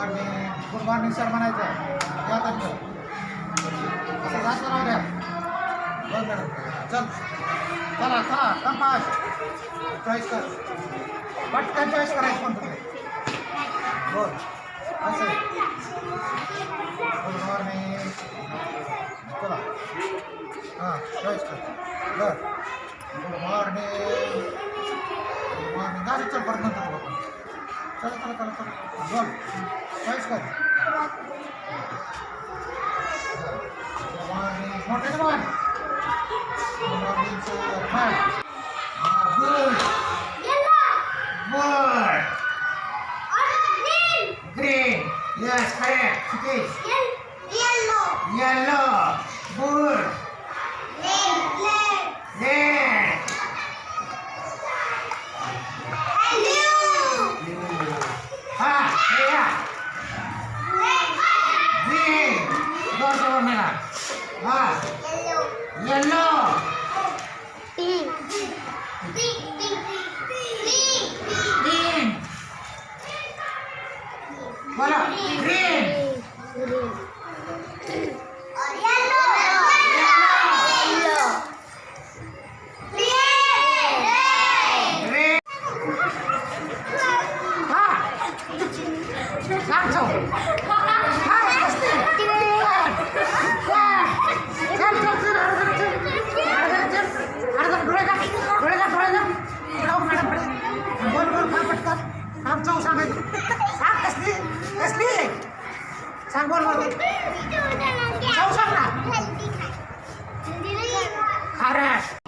आणि good morning sir म्हणायचं. या तर असं जास्त राहू द्या. बरं मॅडम चल. चला चला कंपास चॉईस कर. पटकन चॉईस करायचं पण तुम्ही बोल. असं. गुड मॉर्निंग चला. हां चॉईस कर. बर. गुड मॉर्निंग गुड मॉर्निंग गाडी चल परत চলো চলো চলো চলো বল চয়েস কর Green. Yes, correct. Yellow. Yellow. Good. દોર કલર મેળા હા. Yellow pink pink pink green બોલો ગ્રીન Not so. सांग कसली कसली? सांग बोल ना. खाराश